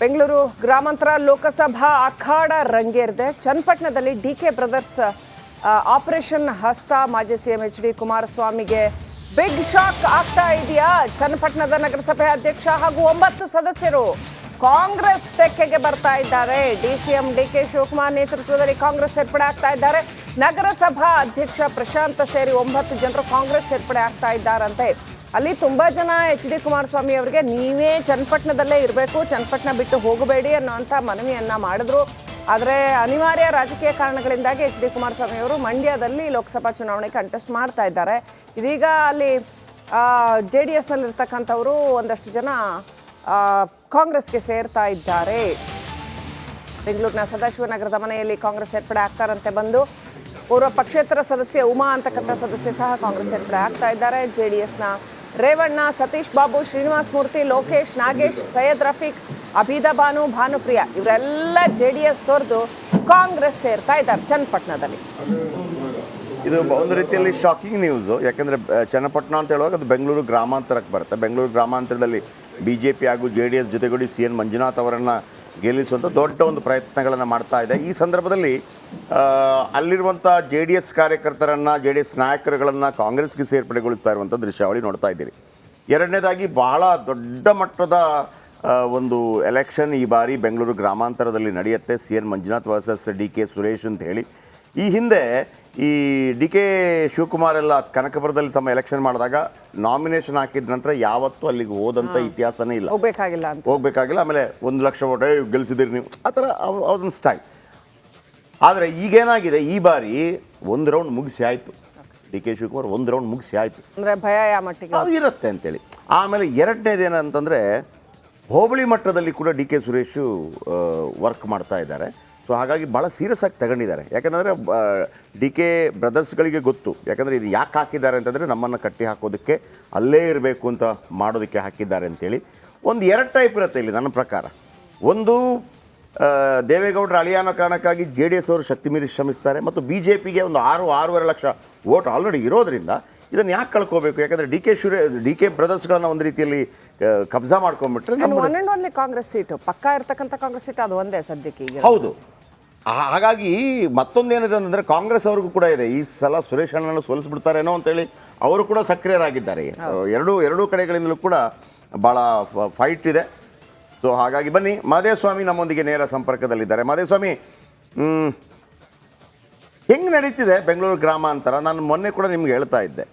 ಬೆಂಗಳೂರು ಗ್ರಾಮಾಂತರ ಲೋಕಸಭಾ ಅಖಾಡ ರಂಗೇರಿದೆ. ಚನ್ನಪಟ್ಟಣದಲ್ಲಿ D K brothers operation ಹಸ್ತ ಮಾಜಿ ಸಿಎಂ ಎಚ್ ಡಿ ಕುಮಾರಸ್ವಾಮಿಗೆ ಬಿಗ್ ಶಾಕ್ ಆಗ್ತಾ ಇದೆಯಾ? ಚನ್ನಪಟ್ಟಣದ ನಗರಸಭೆ ಅಧ್ಯಕ್ಷ ಹಾಗೂ ಒಂಬತ್ತು ಸದಸ್ಯರು ಕಾಂಗ್ರೆಸ್ ತೆಕ್ಕೆಗೆ ಬರ್ತಾ ಇದ್ದಾರೆ. D C M D K Shivakumar ನೇತೃತ್ವದಲ್ಲಿ ಕಾಂಗ್ರೆಸ್ ಸೇರ್ಪಡೆ ಆಗ್ತಾ ಇದ್ದಾರೆ. ನಗರಸಭಾ ಅಧ್ಯಕ್ಷ ಪ್ರಶಾಂತ್ ಸೇರಿ ಒಂಬತ್ತು ಜನರು ಕಾಂಗ್ರೆಸ್ ಸೇರ್ಪಡೆ ಆಗ್ತಾ ಇದ್ದಾರಂತೆ. ಅಲ್ಲಿ ತುಂಬಾ ಜನ ಎಚ್ ಡಿ ಕುಮಾರಸ್ವಾಮಿ ಅವರಿಗೆ ನೀವೇ ಚನ್ನಪಟ್ಟಣದಲ್ಲೇ ಇರಬೇಕು, ಚನ್ನಪಟ್ಟಣ ಬಿಟ್ಟು ಹೋಗಬೇಡಿ ಅನ್ನೋಂಥ ಮನವಿಯನ್ನ ಮಾಡಿದ್ರು. ಆದರೆ ಅನಿವಾರ್ಯ ರಾಜಕೀಯ ಕಾರಣಗಳಿಂದಾಗಿ ಎಚ್ ಡಿ ಕುಮಾರಸ್ವಾಮಿ ಅವರು ಮಂಡ್ಯದಲ್ಲಿ ಲೋಕಸಭಾ ಚುನಾವಣೆ ಕಂಟೆಸ್ಟ್ ಮಾಡ್ತಾ ಇದ್ದಾರೆ. ಇದೀಗ ಅಲ್ಲಿ ಜೆ ಡಿ ಎಸ್ನಲ್ಲಿರ್ತಕ್ಕಂಥವರು ಒಂದಷ್ಟು ಜನ ಕಾಂಗ್ರೆಸ್ಗೆ ಸೇರ್ತಾ ಇದ್ದಾರೆ. ಬೆಂಗಳೂರಿನ ಸದಾಶಿವನಗರದ ಮನೆಯಲ್ಲಿ ಕಾಂಗ್ರೆಸ್ ಸೇರ್ಪಡೆ ಆಗ್ತಾರಂತೆ ಬಂದು. ಪೂರ್ವ ಪಕ್ಷೇತರ ಸದಸ್ಯ ಉಮಾ ಅಂತಕ್ಕಂಥ ಸದಸ್ಯ ಸಹ ಕಾಂಗ್ರೆಸ್ ಸೇರ್ಪಡೆ ಆಗ್ತಾ ಇದ್ದಾರೆ. ಜೆ ಡಿ ಎಸ್ನ ರೇವಣ್ಣ, ಸತೀಶ್ ಬಾಬು, ಶ್ರೀನಿವಾಸ್ ಮೂರ್ತಿ, ಲೋಕೇಶ್, ನಾಗೇಶ್, ಸೈಯದ್ ರಫೀಕ್ ಅಬೀದಾ ಬಾನು, ಭಾನುಪ್ರಿಯ, ಇವರೆಲ್ಲ ಜೆ ಡಿ ಎಸ್ ತೊರೆದು ಕಾಂಗ್ರೆಸ್ ಸೇರ್ತಾ ಇದ್ದಾರೆ ಚನ್ನಪಟ್ಟಣದಲ್ಲಿ. ಇದು ಒಂದು ರೀತಿಯಲ್ಲಿ ಶಾಕಿಂಗ್ ನ್ಯೂಸು ಯಾಕೆಂದರೆ ಚನ್ನಪಟ್ಟಣ ಅಂತ ಹೇಳುವಾಗ ಅದು ಬೆಂಗಳೂರು ಗ್ರಾಮಾಂತರಕ್ಕೆ ಬರುತ್ತೆ. ಬೆಂಗಳೂರು ಗ್ರಾಮಾಂತರದಲ್ಲಿ ಬಿ ಜೆ ಪಿ ಹಾಗೂ ಜೆ ಡಿ ಎಸ್ ಜೊತೆಗೂಡಿ ಸಿ ಎನ್ ಮಂಜುನಾಥ್ ಅವರನ್ನು ಗೆಲ್ಲಿಸುವಂಥ ದೊಡ್ಡ ಒಂದು ಪ್ರಯತ್ನಗಳನ್ನು ಮಾಡ್ತಾ ಇದೆ. ಈ ಸಂದರ್ಭದಲ್ಲಿ ಅಲ್ಲಿರುವಂಥ ಜೆ ಡಿ ಎಸ್ ಕಾರ್ಯಕರ್ತರನ್ನು ಜೆ ಡಿ ಎಸ್ ನಾಯಕರುಗಳನ್ನು ಕಾಂಗ್ರೆಸ್ಗೆ ಸೇರ್ಪಡೆಗೊಳಿಸ್ತಾ ಇರುವಂಥ ದೃಶ್ಯಾವಳಿ ನೋಡ್ತಾ ಇದ್ದೀರಿ. ಎರಡನೇದಾಗಿ ಬಹಳ ದೊಡ್ಡ ಮಟ್ಟದ ಒಂದು ಎಲೆಕ್ಷನ್ ಈ ಬಾರಿ ಬೆಂಗಳೂರು ಗ್ರಾಮಾಂತರದಲ್ಲಿ ನಡೆಯುತ್ತೆ. C N Manjunath versus D K Suresh ಅಂತ ಹೇಳಿ. ಈ ಹಿಂದೆ ಈ ಡಿ ಕೆ ಶಿವಕುಮಾರ್ ಎಲ್ಲ ಕನಕಪುರದಲ್ಲಿ ತಮ್ಮ ಎಲೆಕ್ಷನ್ ಮಾಡಿದಾಗ ನಾಮಿನೇಷನ್ ಹಾಕಿದ ನಂತರ ಯಾವತ್ತೂ ಅಲ್ಲಿಗೆ ಹೋದಂಥ ಇತಿಹಾಸನೇ ಇಲ್ಲ. ಹೋಗ್ಬೇಕಾಗಿಲ್ಲ ಅಂತ. ಹೋಗ್ಬೇಕಾಗಿಲ್ಲ ಆಮೇಲೆ ಒಂದು ಲಕ್ಷ ಓಟ ಗೆಲ್ಸಿದಿರಿ ನೀವು. ಆ ಥರ ಅವ್- ಅದೊಂದು ಸ್ಟೈಲ್ ಆದರೆ ಈಗೇನಾಗಿದೆ ಈ ಬಾರಿ ಒಂದು ರೌಂಡ್ ಮುಗಿಸಿ ಆಯಿತು. ಡಿ ಕೆ ಶಿವಕುಮಾರ್ ಒಂದು ರೌಂಡ್ ಮುಗಿಸಿ ಆಯಿತು. ಅಂದ್ರೆ ಭಯ ಯಾವ ಮಟ್ಟಿಗೆ? ಇರುತ್ತೆ ಅಂತೇಳಿ. ಆಮೇಲೆ ಎರಡನೇದು ಏನಂತಂದರೆ ಹೋಬಳಿ ಮಟ್ಟದಲ್ಲಿ ಕೂಡ ಡಿ ಕೆ ಸುರೇಶು ವರ್ಕ್ ಮಾಡ್ತಾ ಇದ್ದಾರೆ. ಸೊ ಹಾಗಾಗಿ ಭಾಳ ಸೀರಿಯಸ್ ಆಗಿ ತಗೊಂಡಿದ್ದಾರೆ. ಯಾಕಂದರೆ ಡಿ ಕೆ ಬ್ರದರ್ಸ್ಗಳಿಗೆ ಗೊತ್ತು. ಯಾಕಂದರೆ ಇದು ಯಾಕೆ ಹಾಕಿದ್ದಾರೆ ಅಂತಂದರೆ ನಮ್ಮನ್ನು ಕಟ್ಟಿ ಹಾಕೋದಕ್ಕೆ ಅಲ್ಲೇ ಇರಬೇಕು ಅಂತ ಮಾಡೋದಕ್ಕೆ ಹಾಕಿದ್ದಾರೆ ಅಂತೇಳಿ. ಒಂದು ಎರಡು ಟೈಪ್ ಇರುತ್ತೆ ಇಲ್ಲಿ ನನ್ನ ಪ್ರಕಾರ. ಒಂದು ದೇವೇಗೌಡರ ಅಳಿಯಾನ ಕಾರಣಕ್ಕಾಗಿ ಜೆ ಡಿ ಎಸ್ ಅವರು ಶಕ್ತಿ ಮೀರಿ ಶ್ರಮಿಸ್ತಾರೆ ಮತ್ತು ಬಿ ಜೆ ಪಿಗೆ ಒಂದು ಆರು ಆರೂವರೆ ಲಕ್ಷ ವೋಟ್ ಆಲ್ರೆಡಿ ಇರೋದರಿಂದ ಇದನ್ನು ಯಾಕೆ ಕಳ್ಕೋಬೇಕು? ಯಾಕಂದರೆ ಡಿ ಕೆ ಶುರೇ ಡಿ ಕೆ ಬ್ರದರ್ಸ್ಗಳನ್ನ ಒಂದು ರೀತಿಯಲ್ಲಿ ಕಬ್ಜಾ ಮಾಡ್ಕೊಂಡ್ಬಿಟ್ರೆ ಕಾಂಗ್ರೆಸ್ ಸೀಟು. ಪಕ್ಕ ಇರ್ತಕ್ಕಂಥ ಕಾಂಗ್ರೆಸ್ ಸೀಟ್ ಅದು ಒಂದೇ ಸದ್ಯಕ್ಕೆ ಹೌದು. ಹಾಗಾಗಿ ಮತ್ತೊಂದೇನಿದೆ ಅಂತಂದರೆ ಕಾಂಗ್ರೆಸ್ ಅವ್ರಿಗೂ ಕೂಡ ಇದೆ. ಈ ಸಲ ಸುರೇಶ್ ಅಣ್ಣನ ಸೋಲಿಸ್ಬಿಡ್ತಾರೇನೋ ಅಂತೇಳಿ ಅವರು ಕೂಡ ಸಕ್ರಿಯರಾಗಿದ್ದಾರೆ. ಎರಡೂ ಎರಡೂ ಕಡೆಗಳಿಂದಲೂ ಕೂಡ ಭಾಳ ಫೈಟ್ ಇದೆ. ಸೊ ಹಾಗಾಗಿ ಬನ್ನಿ. ಮಾದೇಸ್ವಾಮಿ ನಮ್ಮೊಂದಿಗೆ ನೇರ ಸಂಪರ್ಕದಲ್ಲಿದ್ದಾರೆ. ಮಾದೇಸ್ವಾಮಿ ಹೆಂಗೆ ನಡೀತಿದೆ ಬೆಂಗಳೂರು ಗ್ರಾಮಾಂತರ ನಾನು ಮೊನ್ನೆ ಕೂಡ ನಿಮ್ಗೆ ಹೇಳ್ತಾ ಇದ್ದೆ.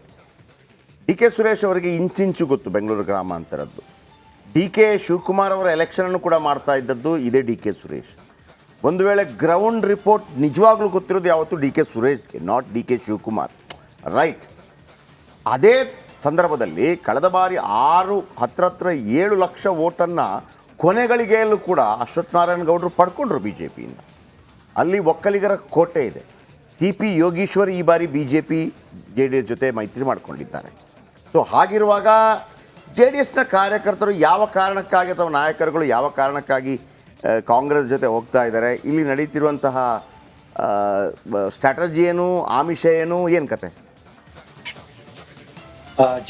ಡಿ ಕೆ ಸುರೇಶ್ ಅವರಿಗೆ ಇಂಚಿಂಚು ಗೊತ್ತು ಬೆಂಗಳೂರು ಗ್ರಾಮಾಂತರದ್ದು ಡಿ ಕೆ ಶಿವಕುಮಾರ್ ಅವರ ಎಲೆಕ್ಷನನ್ನು ಕೂಡ ಮಾಡ್ತಾ ಇದ್ದದ್ದು ಇದೇ ಡಿ ಕೆ ಸುರೇಶ್. ಒಂದು ವೇಳೆ ಗ್ರೌಂಡ್ ರಿಪೋರ್ಟ್ ನಿಜವಾಗ್ಲೂ ಗೊತ್ತಿರೋದು ಯಾವತ್ತು D K ಸುರೇಶ್ಗೆ not D K Shivakumar. Right ಅದೇ ಸಂದರ್ಭದಲ್ಲಿ ಕಳೆದ ಬಾರಿ ಆರು ಹತ್ರ ಹತ್ರ ಏಳು ಲಕ್ಷ ಓಟನ್ನು ಕೊನೆಗಳಿಗೆಯಲ್ಲೂ ಕೂಡ ಅಶ್ವತ್ಥ ನಾರಾಯಣ ಗೌಡರು ಪಡ್ಕೊಂಡ್ರು ಬಿ ಜೆ ಪಿಯಿಂದ ಅಲ್ಲಿ ಒಕ್ಕಲಿಗರ ಕೋಟೆ ಇದೆ. ಸಿ ಪಿ ಯೋಗೀಶ್ವರ್ ಈ ಬಾರಿ B J P J D S ಜೊತೆ ಮೈತ್ರಿ ಮಾಡಿಕೊಂಡಿದ್ದಾರೆ. ಸೊ ಹಾಗಿರುವಾಗ ಜೆ ಡಿ ಎಸ್ನ ಕಾರ್ಯಕರ್ತರು ಯಾವ ಕಾರಣಕ್ಕಾಗಿ ಅಥವಾ ನಾಯಕರುಗಳು ಯಾವ ಕಾರಣಕ್ಕಾಗಿ ಕಾಂಗ್ರೆಸ್ ಜೊತೆ ಹೋಗ್ತಾ ಇದ್ದಾರೆ. ಇಲ್ಲಿ ನಡೀತಿರುವಂತಹ ಸ್ಟ್ರಾಟಜಿ ಏನು, ಆಮಿಷ ಏನು ಏನು ಕತೆ?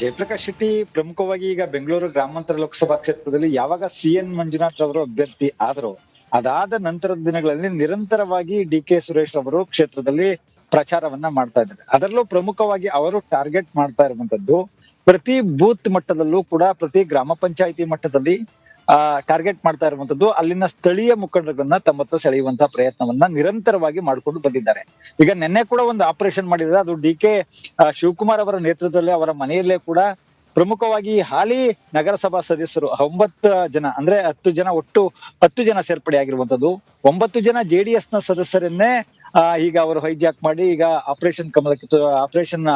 ಜಯಪ್ರಕಾಶ್ ಶೆಟ್ಟಿ ಪ್ರಮುಖವಾಗಿ ಈಗ ಬೆಂಗಳೂರು ಗ್ರಾಮಾಂತರ ಲೋಕಸಭಾ ಕ್ಷೇತ್ರದಲ್ಲಿ ಯಾವಾಗ ಸಿ ಎನ್ ಮಂಜುನಾಥ್ ಅವರು ಅಭ್ಯರ್ಥಿ ಆದ್ರು, ಅದಾದ ನಂತರದ ದಿನಗಳಲ್ಲಿ ನಿರಂತರವಾಗಿ ಡಿ ಕೆ ಸುರೇಶ್ ಅವರು ಕ್ಷೇತ್ರದಲ್ಲಿ ಪ್ರಚಾರವನ್ನ ಮಾಡ್ತಾ ಇದ್ದಾರೆ. ಅದರಲ್ಲೂ ಪ್ರಮುಖವಾಗಿ ಅವರು ಟಾರ್ಗೆಟ್ ಮಾಡ್ತಾ ಇರುವಂತದ್ದು, ಪ್ರತಿ ಬೂತ್ ಮಟ್ಟದಲ್ಲೂ ಕೂಡ ಪ್ರತಿ ಗ್ರಾಮ ಪಂಚಾಯಿತಿ ಮಟ್ಟದಲ್ಲಿ ಟಾರ್ಗೆಟ್ ಮಾಡ್ತಾ ಇರುವಂತದ್ದು ಅಲ್ಲಿನ ಸ್ಥಳೀಯ ಮುಖಂಡರನ್ನ ತಮ್ಮತ್ತ ಸೆಳೆಯುವಂತಹ ಪ್ರಯತ್ನವನ್ನ ನಿರಂತರವಾಗಿ ಮಾಡ್ಕೊಂಡು ಬಂದಿದ್ದಾರೆ. ಈಗ ನಿನ್ನೆ ಕೂಡ ಒಂದು ಆಪರೇಷನ್ ಮಾಡಿದ್ರೆ ಅದು ಡಿ ಕೆ ಶಿವಕುಮಾರ್ ಅವರ ನೇತೃತ್ವದಲ್ಲಿ ಅವರ ಮನೆಯಲ್ಲೇ ಕೂಡ ಪ್ರಮುಖವಾಗಿ ಹಾಲಿ ನಗರಸಭಾ ಸದಸ್ಯರು ಒಂಬತ್ತು ಜನ, ಅಂದ್ರೆ ಹತ್ತು ಜನ ಒಟ್ಟು ಹತ್ತು ಜನ ಸೇರ್ಪಡೆ ಆಗಿರುವಂತದ್ದು. ಒಂಬತ್ತು ಜನ ಜೆಡಿಎಸ್ನ ಸದಸ್ಯರನ್ನೇ ಈಗ ಅವರು ಹೈಜಾಕ್ ಮಾಡಿ ಈಗ ಆಪರೇಷನ್ ಕಮಲಕ್ಕೆ ಆಪರೇಷನ್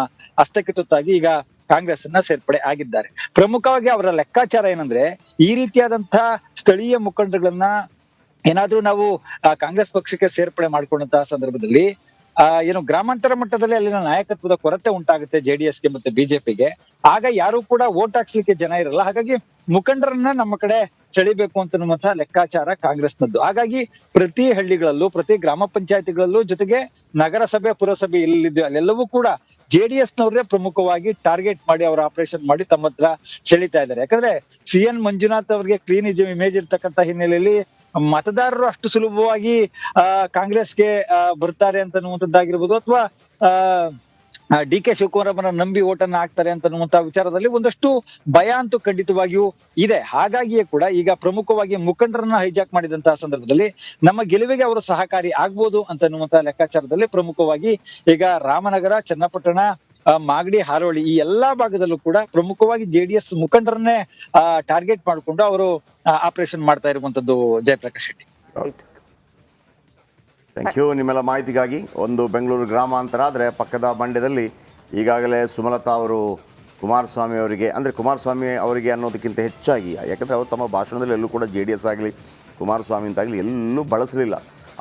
ಹಸ್ತಕ್ಕೆ ತುತ್ತಾಗಿ ಈಗ ಕಾಂಗ್ರೆಸ್ ಅನ್ನ ಸೇರ್ಪಡೆ ಆಗಿದ್ದಾರೆ. ಪ್ರಮುಖವಾಗಿ ಅವರ ಲೆಕ್ಕಾಚಾರ ಏನಂದ್ರೆ, ಈ ರೀತಿಯಾದಂತಹ ಸ್ಥಳೀಯ ಮುಖಂಡರುಗಳನ್ನ ಏನಾದ್ರೂ ನಾವು ಕಾಂಗ್ರೆಸ್ ಪಕ್ಷಕ್ಕೆ ಸೇರ್ಪಡೆ ಮಾಡಿಕೊಂಡಂತಹ ಸಂದರ್ಭದಲ್ಲಿ, ಆ, ಏನು ಗ್ರಾಮಾಂತರ ಮಟ್ಟದಲ್ಲಿ ಅಲ್ಲಿನ ನಾಯಕತ್ವದ ಕೊರತೆ ಉಂಟಾಗುತ್ತೆ ಜೆಡಿಎಸ್ಗೆ ಮತ್ತೆ ಬಿಜೆಪಿಗೆ. ಆಗ ಯಾರು ಕೂಡ ವೋಟ್ ಹಾಕ್ಸ್ಲಿಕ್ಕೆ ಜನ ಇರಲ್ಲ. ಹಾಗಾಗಿ ಮುಖಂಡರನ್ನ ನಮ್ಮ ಕಡೆ ಸೆಳಿಬೇಕು ಅಂತನ್ನುವಂತಹ ಲೆಕ್ಕಾಚಾರ ಕಾಂಗ್ರೆಸ್ನದ್ದು. ಹಾಗಾಗಿ ಪ್ರತಿ ಹಳ್ಳಿಗಳಲ್ಲೂ, ಪ್ರತಿ ಗ್ರಾಮ ಪಂಚಾಯತಿಗಳಲ್ಲೂ ಜೊತೆಗೆ ನಗರಸಭೆ, ಪುರಸಭೆ ಇಲ್ಲಿದ್ದು ಅಲ್ಲೆಲ್ಲವೂ ಕೂಡ ಜೆಡಿಎಸ್ ನವರೇ ಪ್ರಮುಖವಾಗಿ ಟಾರ್ಗೆಟ್ ಮಾಡಿ ಅವರ ಆಪರೇಷನ್ ಮಾಡಿ ತಮ್ಮ ಹತ್ರ ಸೆಳಿತಾ ಇದ್ದಾರೆ. ಯಾಕಂದ್ರೆ ಸಿ ಎನ್ ಮಂಜುನಾಥ್ ಅವರಿಗೆ ಕ್ಲೀನ್ ಇಮೇಜ್ ಇರ್ತಕ್ಕಂತ ಹಿನ್ನೆಲೆಯಲ್ಲಿ ಮತದಾರರು ಅಷ್ಟು ಸುಲಭವಾಗಿ ಕಾಂಗ್ರೆಸ್ಗೆ ಬರ್ತಾರೆ ಅಂತ ಅನ್ನುವಂಥದ್ದಾಗಿರ್ಬೋದು ಅಥವಾ ಡಿ ಕೆ ಶಿವಕುಮಾರ್ ನಂಬಿ ಓಟನ್ನ ಹಾಕ್ತಾರೆ ಅಂತ ವಿಚಾರದಲ್ಲಿ ಒಂದಷ್ಟು ಭಯ ಅಂತೂ ಖಂಡಿತವಾಗಿಯೂ ಇದೆ. ಹಾಗಾಗಿಯೇ ಕೂಡ ಈಗ ಪ್ರಮುಖವಾಗಿ ಮುಖಂಡರನ್ನ ಹೈಜಾಕ್ ಮಾಡಿದಂತಹ ಸಂದರ್ಭದಲ್ಲಿ ನಮ್ಮ ಗೆಲುವಿಗೆ ಅವರು ಸಹಕಾರಿ ಆಗ್ಬೋದು ಅಂತ ಲೆಕ್ಕಾಚಾರದಲ್ಲಿ ಪ್ರಮುಖವಾಗಿ ಈಗ ರಾಮನಗರ, ಚನ್ನಪಟ್ಟಣ ಮಾಗಡಿ, ಹಾರೋಳಿ ಈ ಎಲ್ಲಾ ಭಾಗದಲ್ಲೂ ಕೂಡ ಪ್ರಮುಖವಾಗಿ ಜೆಡಿಎಸ್ ಮುಖಂಡರನ್ನೇ ಟಾರ್ಗೆಟ್ ಮಾಡಿಕೊಂಡು ಅವರು ಆಪರೇಷನ್ ಮಾಡ್ತಾ ಇರುವಂತದ್ದು ಜಯಪ್ರಕಾಶ್ ಶೆಟ್ಟಿ. ಥ್ಯಾಂಕ್ ಯು ನಿಮ್ಮೆಲ್ಲ ಮಾಹಿತಿಗಾಗಿ ಒಂದು ಬೆಂಗಳೂರು ಗ್ರಾಮಾಂತರ, ಆದರೆ ಪಕ್ಕದ ಮಂಡ್ಯದಲ್ಲಿ ಈಗಾಗಲೇ ಸುಮಲತಾ ಅವರು ಕುಮಾರಸ್ವಾಮಿ ಅವರಿಗೆ, ಅಂದರೆ ಕುಮಾರಸ್ವಾಮಿ ಅವರಿಗೆ ಅನ್ನೋದಕ್ಕಿಂತ ಹೆಚ್ಚಾಗಿ, ಯಾಕಂದರೆ ಅವರು ತಮ್ಮ ಭಾಷಣದಲ್ಲಿ ಎಲ್ಲೂ ಕೂಡ ಜೆ ಡಿ ಎಸ್ ಆಗಲಿ, ಕುಮಾರಸ್ವಾಮಿ ಅಂತಾಗಲಿ ಎಲ್ಲೂ ಬಳಸಲಿಲ್ಲ.